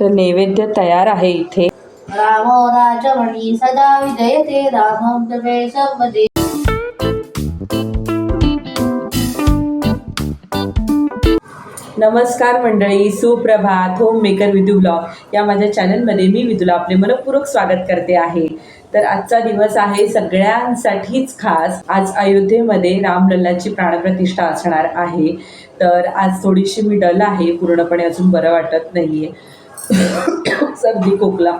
तर नैवेद्य तयार आहे इथे. रामो राजमणी सदा विजयते नमस्कार मंडळी सुप्रभात. Home maker Vidu blog. या माझ्या चॅनलमध्ये मी विदूला आपले मनपूर्वक स्वागत करते आहे. तर आजचा दिवस आहे सगळ्यांसाठीच खास. आज अयोध्येमध्ये रामलल्लाची प्राणप्रतिष्ठा असणार आहे. तर आज थोडीशी मी डल आहे पूर्णपणे अजून बरं वाटत नाही आहे सर्दी खोकला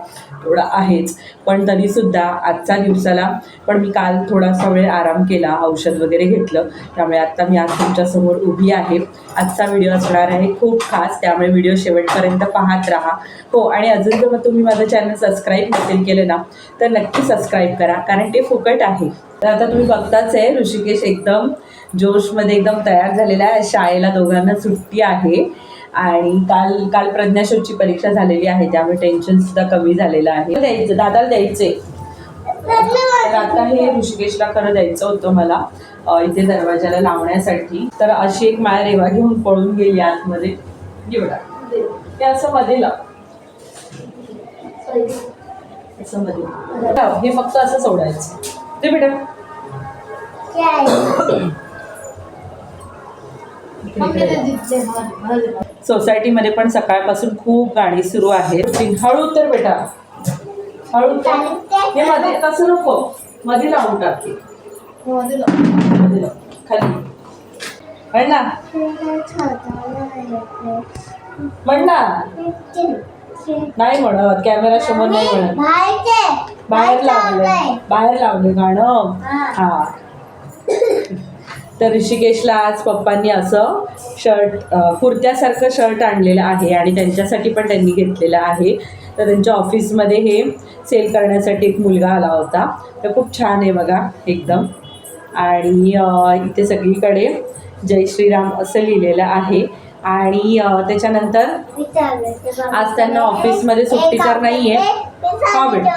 थोडा आहेच. पण तरीसुद्धा आजचा दिवसाला पण मी काल थोडासा वेळ आराम केला औषध वगैरे घेतलं. त्यामुळे आत्ता मी आज तुमच्यासमोर उभी आहे. आजचा व्हिडिओ असणार आहे खूप खास त्यामुळे व्हिडिओ शेवटपर्यंत पाहत राहा. हो आणि अजून जर तुम्ही माझं चॅनल सबस्क्राईब नसेल केलं ना तर नक्की सबस्क्राईब करा कारण ते फुकट आहे. तर आता तुम्ही बघताच आहे ऋषिकेश एकदम जोशमध्ये एकदम तयार झालेला आहे शाळेला दोघांना सुट्टी आहे. आणि काल काल प्रज्ञाशोधची परीक्षा झालेली आहे. त्यामुळे टेन्शन सुद्धा कमी झालेलं आहे. द्यायचं दादाला द्यायचे. तर आता हे ऋषिकेशला खरं द्यायचं होतं मला इथे दरवाजाला लावण्यासाठी. तर अशी एक माया रेवा घेऊन पळून गेली आतमध्ये. एवढा ते असं मध्ये लाव असं मध्ये हे फक्त असं सोडायचं. ते बेटा सोसायटीमध्ये पण सकाळपासून खूप गाणी सुरू आहेत. हळू तर बेटा. हळू तर. हे मध्ये तसं नको. मध्ये लावून टाकते. खाली. म्हण ना? म्हण ना. नाही म्हणत. कॅमेरा समोर नाही म्हणत. बाहेर लावले बाहेर लावले गाणं. हा. तर ऋषिकेशला आज पप्पांनी असं शर्ट कुर्त्यासारखं शर्ट आणलेलं आहे आणि त्यांच्यासाठी पण त्यांनी घेतलेलं आहे तर त्यांच्या ऑफिसमध्ये हे सेल करण्यासाठी एक मुलगा आला होता तर खूप छान आहे बघा एकदम आणि इथे सगळीकडे जय श्रीराम असं लिहिलेलं आहे आणि त्याच्यानंतर आज त्यांना ऑफिसमध्ये सुट्टी तर नाहीये. हा बेटा.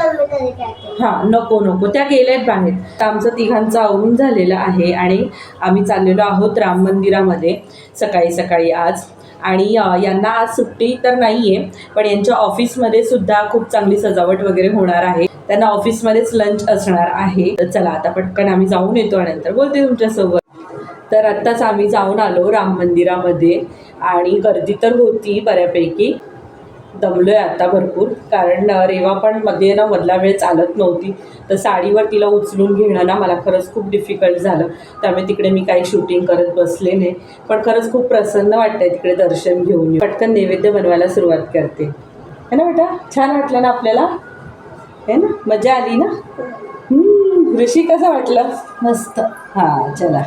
हां नको नको. त्या गेल्यात बाहेर. तर आमचं तिघांचं आवरून झालेलं आहे आणि आम्ही चाललेलो आहोत राम मंदिरामध्ये सकाळी सकाळी आज. आणि यांना आज सुट्टी तर नाही आहे पण यांच्या ऑफिसमध्ये सुद्धा खूप चांगली सजावट वगैरे होणार आहे. त्यांना ऑफिसमध्येच लंच असणार आहे. तर चला आता पटकन आम्ही जाऊन येतो आणि नंतर बोलते तुमच्यासोबत. तर आत्ताच आम्ही जाऊन आलो राम मंदिरामध्ये आणि गर्दी तर होती बऱ्यापैकी. दमलोय आता भरपूर. कारण रेवा पण मध्ये ना मधला वेळ चालत नव्हती. तर साडीवर तिला उचलून घेणं ना मला खरंच खूप डिफिकल्ट झालं. त्यामुळे तिकडे मी काही शूटिंग करत बसले नाही. पण खरंच खूप प्रसन्न वाटतंय तिकडे दर्शन घेऊन. पटकन नैवेद्य बनवायला सुरुवात करते. है ना बेटा? छान वाटलं ना आपल्याला? है ना? मजा आली ना? ऋषी कसं वाटलं? मस्त. हां चला.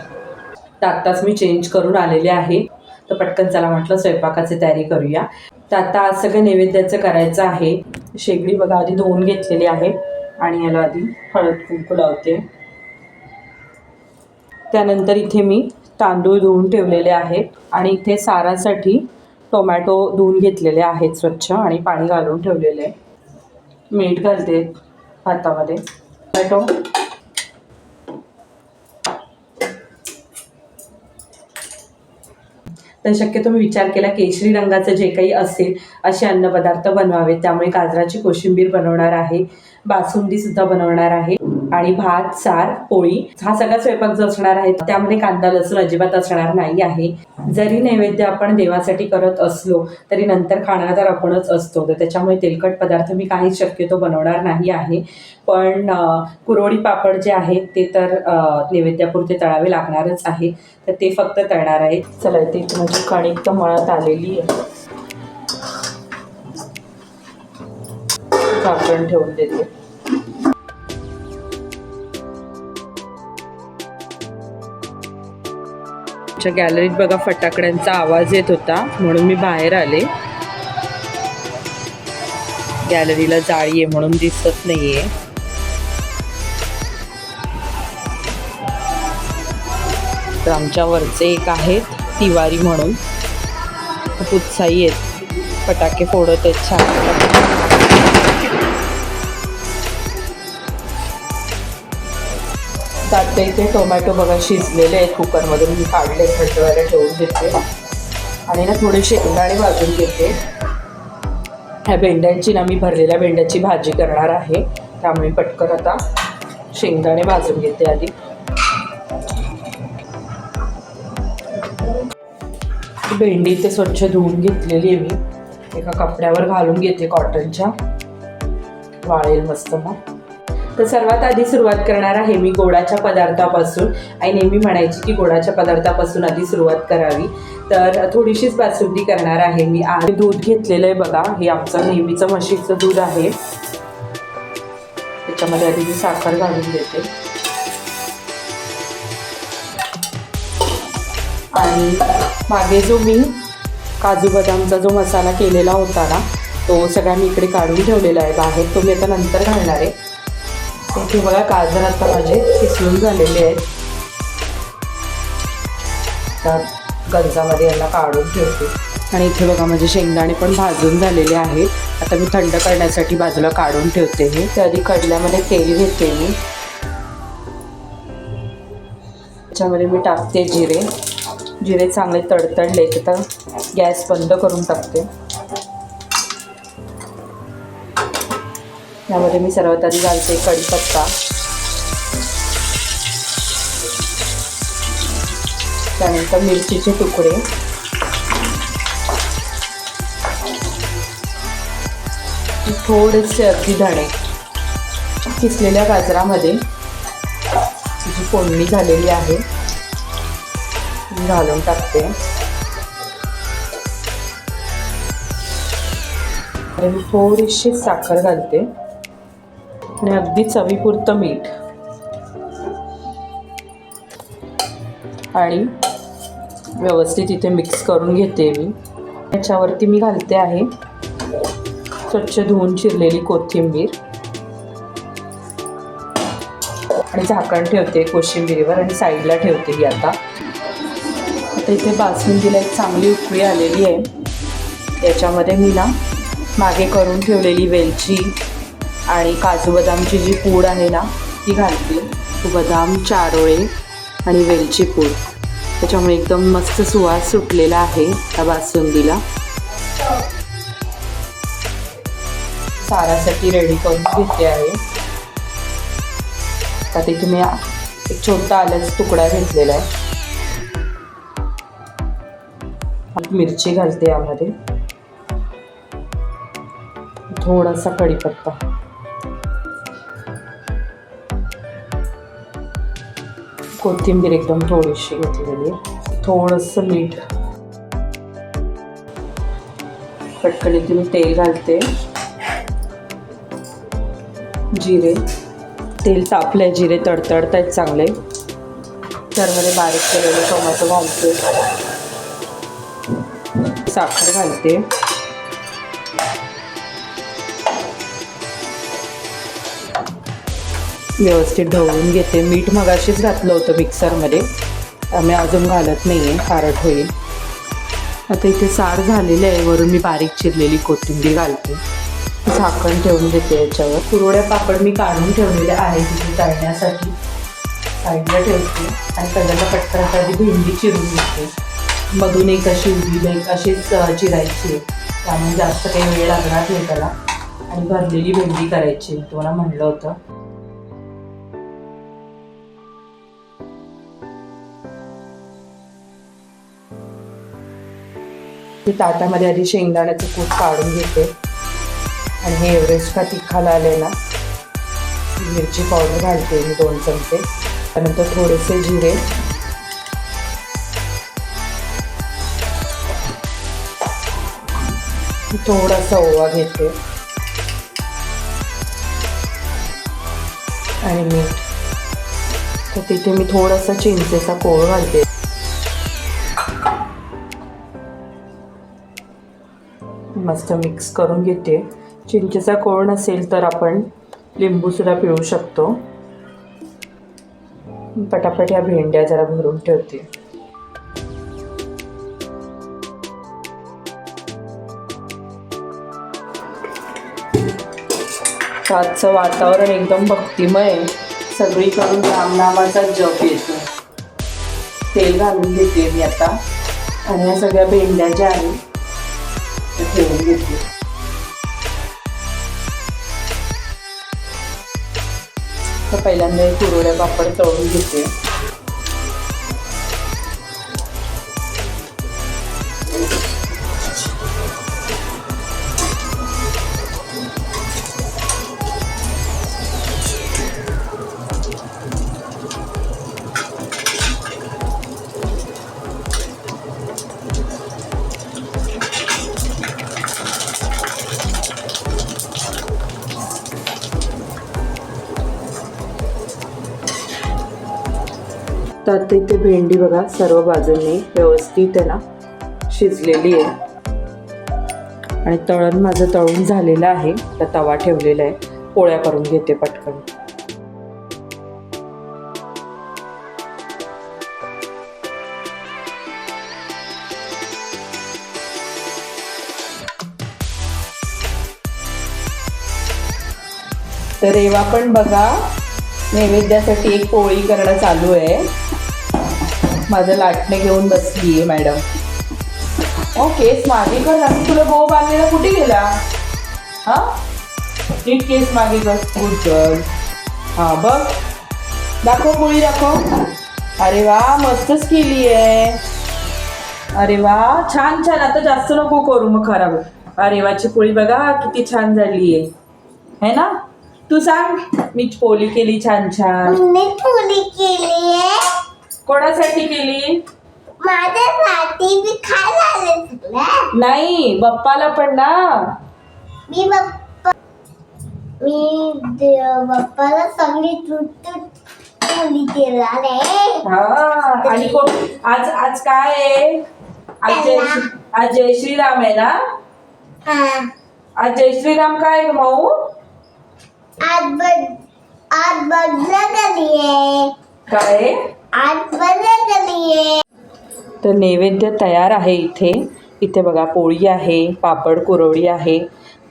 तर आत्ताच मी चेंज करून आलेले आहे. तर पटकन चला म्हटलं स्वयंपाकाची तयारी करूया. तर आता आज सगळं नैवेद्याचं करायचं आहे. शेगडी बघा आधी धुवून घेतलेली आहे आणि याला आधी हळद कुंकू लावते. त्यानंतर इथे मी तांदूळ धुवून ठेवलेले आहेत आणि इथे सारासाठी टोमॅटो धुवून घेतलेले आहेत स्वच्छ आणि पाणी घालून ठेवलेले. आहे मीठ घालते भातामध्ये टोमॅटो तर शक्यतो मी विचार केला केशरी रंगाचं जे काही असेल असे अन्नपदार्थ बनवावे त्यामुळे गाजराची कोशिंबीर बनवणार आहे. बासुंदीसुद्धा बनवणार आहे. आणि भात सार पोळी हा सगळा स्वयंपाक जो असणार आहे त्यामध्ये कांदा लसूण अजिबात असणार नाही आहे. जरी नैवेद्य आपण देवासाठी करत असलो तरी नंतर खाणार तर आपणच असतो. तर त्याच्यामुळे तेलकट पदार्थ मी काहीच शक्यतो बनवणार नाही आहे. पण कुरोडी पापड जे आहेत ते तर नैवेद्यापुरते तळावे लागणारच आहे. तर ते फक्त तळणार आहे. चला ते माझी कणिक तर मळत आलेली आहे. झाकण ठेवून देते. आमच्या गॅलरीत बघा फटाकड्यांचा आवाज येत होता म्हणून मी बाहेर आले. गॅलरीला जाळी आहे म्हणून दिसत नाहीये. तर आमच्या वरचे एक आहेत तिवारी म्हणून. खूप उत्साही आहेत. फटाके फोडत आहेत छान. आता इथे टोमॅटो बघा शिजलेले आहेत कुकरमधून. मी काढले थंड ठेवून घेते. आणि ना थोडे शेंगदाणे भाजून घेते. ह्या भेंड्यांची ना मी भरलेल्या भेंड्याची भाजी करणार आहे. त्यामुळे पटकन आता शेंगदाणे भाजून घेते आधी. भेंडी ते स्वच्छ धुवून घेतलेली आहे मी. एका कपड्यावर घालून घेते कॉटनच्या वाळेल मस्त मग. तर सर्वात आधी सुरुवात करणार आहे मी गोडाच्या पदार्थापासून. आई नेहमी म्हणायची की गोडाच्या पदार्थापासून आधी सुरुवात करावी. तर थोडीशीच बासुंदी करणार आहे मी. आज दूध घेतलेलं आहे बघा हे आमचं नेहमीचं म्हशीचं दूध आहे. त्याच्यामध्ये आधी मी साखर घालून देते. आणि मागे जो मी काजू बदामचा जो मसाला केलेला होता ना तो सगळा मी इकडे काढून ठेवलेला आहे. बाहेर तो मी आता नंतर घालणार आहे. इथे बघा गाजर आता माझे किसळून झालेले आहेत. त्या गंजामध्ये यांना काढून ठेवते. आणि इथे बघा माझे शेंगदाणे पण भाजून झालेले आहेत. आता मी थंड करण्यासाठी बाजूला काढून ठेवते हे. त्याआधी कडल्यामध्ये तेल घेते मी. त्याच्यामध्ये मी टाकते जिरे. जिरे चांगले तडतडले तर गॅस बंद करून टाकते. यामध्ये मी सर्वात आधी घालते कढीपत्ता. त्यानंतर मिरचीचे तुकडे. थोडेसे अगदी धणे. किसलेल्या गाजरामध्ये जी फोडणी झालेली आहे घालून टाकते. आणि मी थोडीशी साखर घालते. आणि अगदी चवीपुरतं मीठ. आणि व्यवस्थित इथे मिक्स करून घेते मी. त्याच्यावरती मी घालते आहे स्वच्छ धुवून चिरलेली कोथिंबीर. आणि झाकण ठेवते कोशिंबीरीवर आणि साईडला ठेवते ही आता. आता इथे बासुंदीला एक चांगली उकळी आलेली आहे. याच्यामध्ये मी ना मागे करून ठेवलेली वेलची आणि काजू बदामची जी पूड आहे ना ती घालते. बदाम चारोळे आणि वेलची पूड. त्याच्यामुळे एकदम मस्त सुवास सुटलेला आहे त्या बासुंदीला. सारासाठी रेडी करून घेते आहे. आता तिथे मी एक छोटा आल्याचा तुकडा घेतलेला आहे. मिरची घालते यामध्ये. थोडासा कढीपत्ता. कोथिंबीर एकदम थोडीशी घेतलेली थोडंसं मीठ. पटकन तेल घालते. जिरे. तेल तापलंय जिरे तडतडत आहेत चांगले. त्यामध्ये बारीक केलेले टोमॅटो घालते. साखर घालते. व्यवस्थित ढवळून घेते. मीठ मगाशीच घातलं होतं मिक्सरमध्ये. त्यामुळे अजून घालत नाही आहे खारट होईल. आता इथे सार झालेले आहे. वरून मी बारीक चिरलेली कोथिंबीर घालते. झाकण ठेवून देते याच्यावर. कुरवड्या पापड मी काढून ठेवलेले आहे तिथे तळण्यासाठी. साईडला ठेवते. आणि पहिल्यांदा पटकन आता आधी भेंडी चिरून घेते. मधून एक अशी उभी एक अशीच चिरायची आहे. त्यामुळे जास्त काही वेळ लागणार नाही त्याला. आणि भरलेली भेंडी करायची तुम्हाला म्हणलं होतं. मी ताटामध्ये आधी शेंगदाण्याचं कूट काढून घेते. आणि हे एव्हरेस्ट का तिखाला आले ना मिरची पावडर घालते मी दोन चमचे. त्यानंतर थोडेसे जिरे. थोडासा ओवा घेते. आणि मीठ. तर तिथे मी थोडासा चिंचेचा कोळ घालते. मस्त मिक्स करून घेते. चिंचेचा कोळ नसेल तर आपण लिंबूसुद्धा पिळू शकतो. पटापट या भेंड्या जरा भरून ठेवते. आजचं वातावरण एकदम भक्तिमय. आहे. सगळीकडून रामनामाचा जप येतो. तेल घालून घेते मी आता. आणि ह्या सगळ्या भेंड्या ज्या आहेत ठेवून घेतली तर पहिल्यांदा हे कुरवड्या पापड तळून घेते. तर इथे भेंडी बघा सर्व बाजूंनी व्यवस्थित आहे ना शिजलेली आहे. आणि तळण माझं तळून झालेलं आहे तर तवा ठेवलेला आहे पोळ्या करून घेते पटकन. तर रेवा पण बघा नैवेद्यासाठी एक पोळी करणं चालू आहे. माझं लाटणे घेऊन बसली आहे मॅडम. ओके केस मागे कर ना. तुला बो बांधलेला कुठे गेला? हा? नीट केस मागे कर गुड गर्ल हा बघ. दाखव पोळी दाखव. अरे वा मस्तच केली आहे अरे वा छान छान. आता जास्त नको करू मग खराब. अरे वाची पोळी बघा किती छान झाली आहे है ना? तू सांग मी पोळी केली छान छान. मी पोळी केली आहे कोणासाठी केली? माझ्यासाठी मी नाही बाप्पाला पण ना. मी बाप्पा मी दे- बाप्पाला सगळी केला रे हा आणि कोण? आज आज काय आहे? आज जय श्री- आज जय श्रीराम आहे ना? हा. आज जय श्रीराम काय आहे माऊ आज बद आज बदला गेली आहे. काय? आहे? तर नैवेद्य तयार आहे इथे. इथे बघा पोळी आहे पापड कुरवडी आहे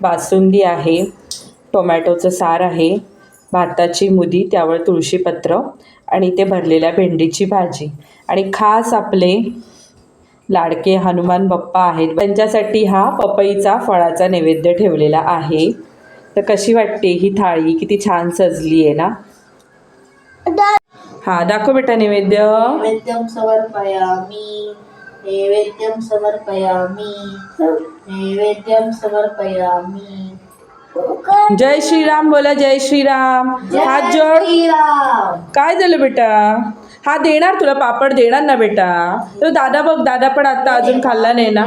बासुंदी आहे टोमॅटोचं सार आहे भाताची मुदी त्यावर तुळशीपत्र आणि इथे भरलेल्या भेंडीची भाजी. आणि खास आपले लाडके हनुमान बाप्पा आहेत. त्यांच्यासाठी हा पपईचा फळाचा नैवेद्य ठेवलेला आहे. तर कशी वाटते ही थाळी? किती छान सजली आहे ना हा दाखव बेटा नैवेद्य नैवेद्यं समर्पयामि नैवेद्यं समर्पयामि नैवेद्यं समर्पयामि जय श्रीराम बोला जय श्रीराम. हात जोड. काय झालं बेटा? हा देणार तुला पापड देणार ना बेटा? तो दादा बघ दादा पण आता अजून खाल्ला नाही ना.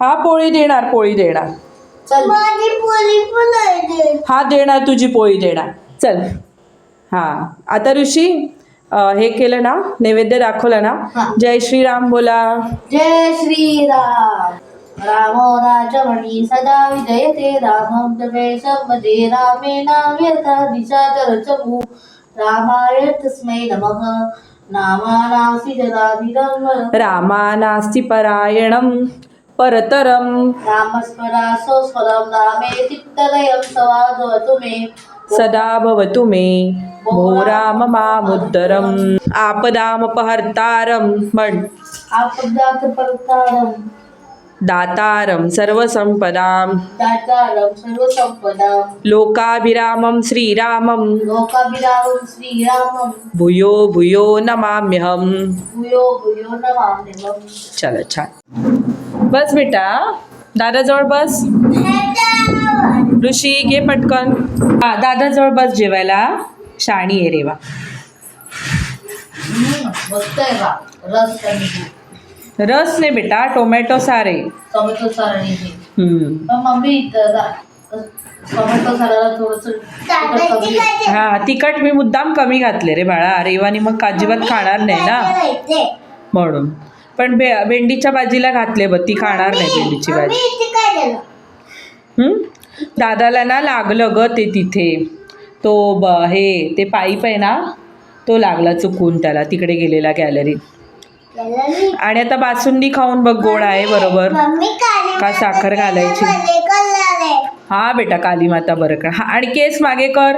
हा पोळी देणार पोळी देणार. चल. माझी पोळी पण आहे हा देणार तुझी पोळी देणार. चल. हा. आता ऋषी अं, हे केलं ना नैवेद्य दाखवलं ना? हा. जय श्रीराम बोला. जय श्रीराम. रामो राजमणी सदा विजयते. रामं जपे संवदे रामेण व्यर्थ दिशाचर चमु रामाय तस्मै नमः. नामानासि जनाधिरं रामा नास्ति परायणं परतरं रामस्मरासो स्वरं रामे चित्तलयं सवादवतु मे. सदा भवतु मे। भो राम मामुद्धरम्। आपदामपहर्तारं म्हण आपदात परतारं दातारं सर्वसंपदां दातारं लोकाभिरामं श्रीरामं लोकाभिरामं श्रीरामं भूयो भूयो नमाम्यहं भूयो भूयो नमाम्यहम्। चला छान। बस बेटा दादाजवळ बस। ऋषी घे पटकन. हा दादाजवळ बस जेवायला. शाणी आहे रेवा बा रस नाही बेटा टोमॅटो सारे. टोमॅटो सारणी हम्म. पण मम्मी इथं रा- टोमॅटो साराला थोडस हा तिखट मी मुद्दाम कमी घातले रे बाळा. रेवानी मग अजिबात खाणार नाही ना? म्हणून. पण भे भेंडीच्या भाजीला घातले बघ ती खाणार नाही भेंडीची भाजी. हं? दादाला ना लागलं ग ते तिथे. तो ब हे ते पाईप आहे ना तो लागला चुकून त्याला तिकडे गेलेला गॅलरीत आणि आता बासुंदी खाऊन बघ गोड आहे बरोबर. का साखर घालायची? हा बेटा काली माता बरं का हा आणि केस मागे कर.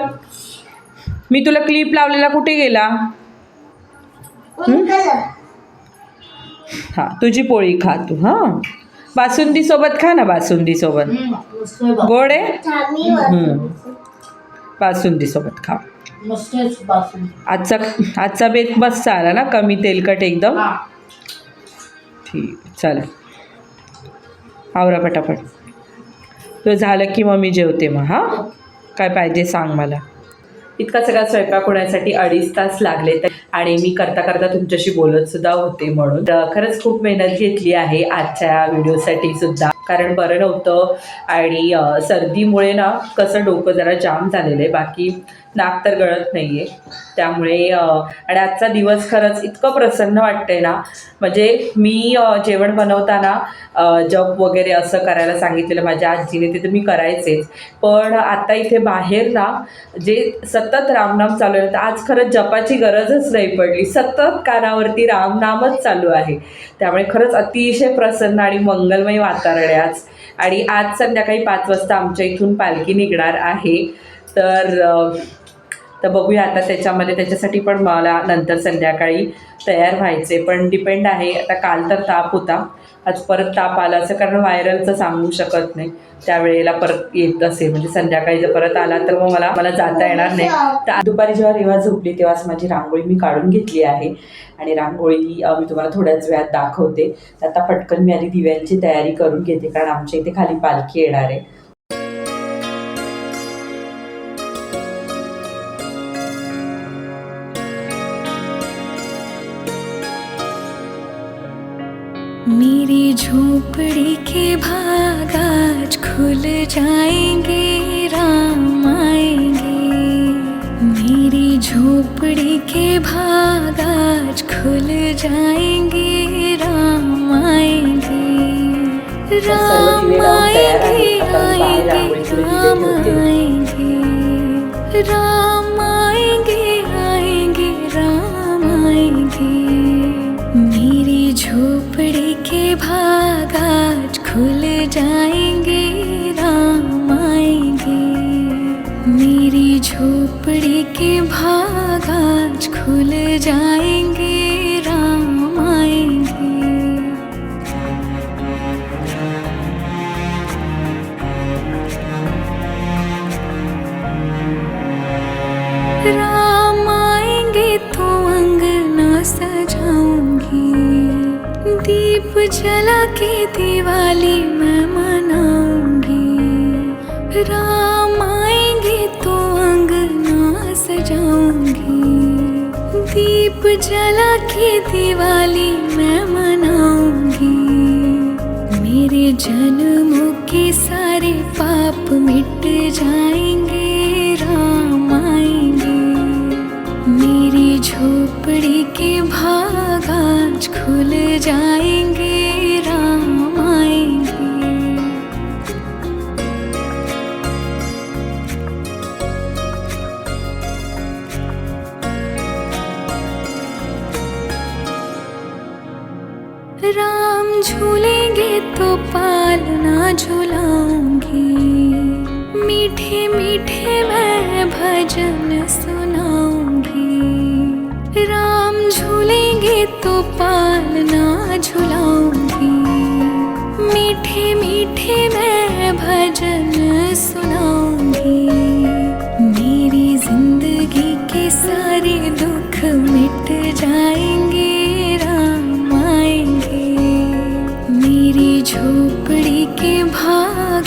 मी तुला क्लिप लावलेला कुठे गेला? हां तुझी पोळी खा तू हां? बासुंदी सोबत खा ना बासुंदी सोबत गोड आहे. बासुंदी सोबत खा. आजचा आजचा बेत मस्त आला ना कमी तेलकट एकदम. हा. ठीक चला आवरा पटापट. तो झालं की मग मी जेवते मग हां. काय पाहिजे सांग मला. इतका सगळा स्वयंपाक होण्यासाठी अडीच तास लागले तर. आणि मी करता करता तुमच्याशी बोलत सुद्धा होते म्हणून. खरंच खूप मेहनत घेतली आहे आजच्या व्हिडिओसाठी सुद्धा. कारण बरं नव्हतं आणि सर्दीमुळे ना कसं डोकं जरा जाम झालेलं आहे. बाकी नाक तर गळत नाही आहे त्यामुळे आणि आजचा दिवस खरंच इतकं प्रसन्न वाटतंय ना. म्हणजे मी जेवण बनवताना जप वगैरे असं करायला सांगितलेलं माझ्या आजीने ते तर मी करायचेच. पण आता इथे बाहेर ना जे सतत रामनाम चालू आहे तर आज खरंच जपाची गरजच नाही पडली. सतत कानावरती रामनामच चालू आहे. त्यामुळे खरंच अतिशय प्रसन्न आणि मंगलमय वातावरण आहे आज. आणि आज संध्याकाळी पाच वाजता आमच्या इथून पालखी निघणार आहे. तर तर बघूया आता त्याच्यामध्ये त्याच्यासाठी पण मला नंतर संध्याकाळी तयार व्हायचे पण डिपेंड आहे आता काल तर ताप होता. आज परत ताप आला असं कारण व्हायरलचं सांगू शकत नाही. त्यावेळेला परत येत असेल. म्हणजे संध्याकाळी जर परत आला तर मग मला मला जाता येणार नाही. तर दुपारी जेव्हा रेवा झोपली तेव्हाच माझी रांगोळी मी काढून घेतली आहे. आणि रांगोळी मी तुम्हाला थोड्याच वेळात दाखवते. तर आता पटकन मी आधी दिव्यांची तयारी करून घेते कारण आमच्या इथे खाली पालखी येणार आहे. झोपड़ी के भाग आज खुल जाएँगे राम आएँगे। मेरी झोपड़ी के भाग आज खुल जाएँगे राम आएँगे। राम आएँगे आएँगे राम आएँगे। राम आएँगे आएँगे राम आएँगे। मेरी झोपड़ी के भाग खुल जाएंगे राम आएंगे। मेरी झोपड़ी के भाग आज खुल जाएंगे राम आएंगे। राम आएंगे तो अंगना सजाऊंगी। दीप जला के दिवाली मैं मनाऊँगी। राम आएँगे तो अंगना सजाऊँगी। दीप जला के दिवाली मैं मनाऊँगी। मेरे जन्मों के सारे पाप मिट जाएँगे। राम आएँगे। मेरी झोपड़ी के भाग आज खुल जाएँगे। झूलेंगे तो पालना झुलाऊंगी मीठे मीठे मैं भजन सुनाऊंगी. राम झूलेंगे तो पालना झुलाऊंगी. मीठे मीठे मैं भजन सुनाऊंगी. मेरी जिंदगी के सारे दुख मिट जाए.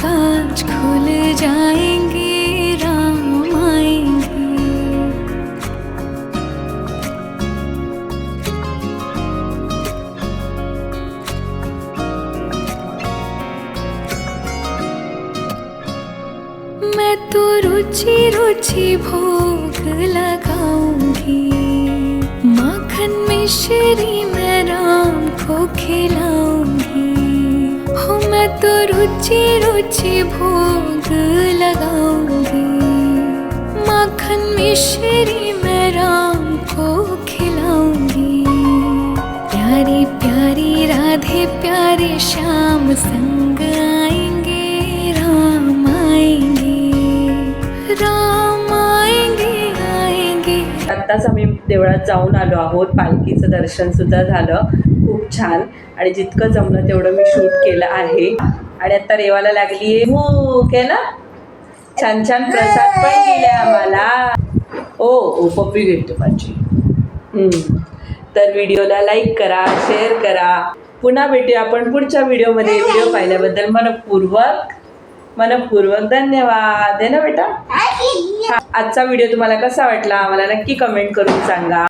आज खुल जाएँगे, राम आएँगे। मैं तो रुचि रुचि भोग लगाऊँगी। माखन मिश्री मैं राम को मैं तो रुचि रुचि भोग लगाऊंगी। माखन मिश्री मैं राम को खिलाऊंगी। प्यारी प्यारी राधे प्यारे श्याम संग आएंगे राम आएंगे। राम आएंगे आएंगे। आताच आम्ही देवळात जाऊन आलो आहोत पालखीचं दर्शनसुद्धा झालं. खूप छान आणि जितकं जमलं तेवढं मी शूट केलं आहे. आणि आता रेवाला लागली आहे. भूक आहे ना? छान छान प्रसाद पण दिले आम्हाला. ओ ओ पप्पी घेते माझी. हम्म. तर व्हिडिओला लाईक करा शेअर करा. पुन्हा भेटूया आपण पुढच्या व्हिडिओमध्ये. व्हिडिओ पाहिल्याबद्दल मनपूर्वक मनपूर्वक धन्यवाद. आहे ना बेटा? हा, आजचा व्हिडिओ तुम्हाला कसा वाटला? मला नक्की कमेंट करून सांगा.